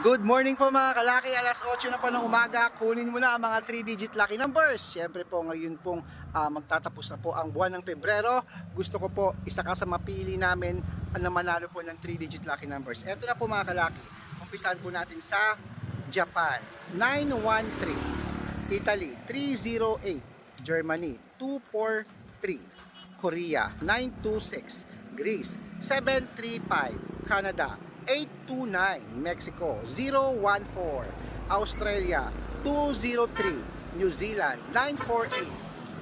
Good morning po mga kalaki, alas 8 na po ng umaga, kunin mo na ang mga 3-digit lucky numbers. Siyempre po ngayon pong ah, magtatapos na po ang buwan ng Pebrero. Gusto ko po isa ka sa mapili namin ang manalo po ng 3-digit lucky numbers. Ito na po mga kalaki, umpisahan po natin sa Japan, 913, Italy, 308, Germany, 243, Korea, 926, Greece, 735, Canada, 829, Mexico, 014, Australia, 203, New Zealand, 948,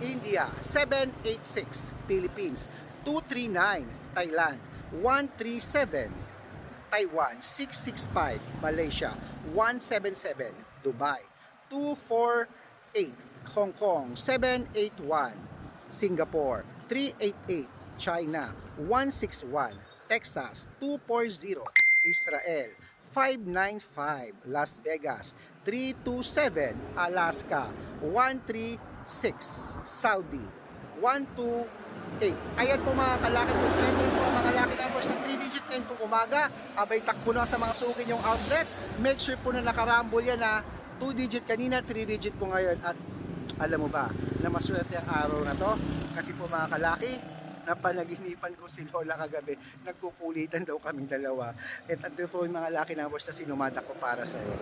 India, 786, Philippines, 239, Thailand, 137, Taiwan, 665, Malaysia, 177, Dubai, 248, Hong Kong, 781, Singapore, 388, China, 161, Texas, 240, Israel, 595, Las Vegas, 327, Alaska, 136, Saudi, 128. Ayan po mga kalaki, kompleto po ang mga laki numbers sa 3 digit ngayon pong umaga. Abay takbo na sa mga sukin yung outlet. Make sure po na nakarambol yan na 2 digit kanina, 3 digit po ngayon. At alam mo ba na maswerte ang araw na to? Kasi po mga kalaki, napanaginipan ko si Lola kagabi. Nagkukulitan daw kaming dalawa. At ito po yung mga laki numbers na sinumata ko para sa'yo.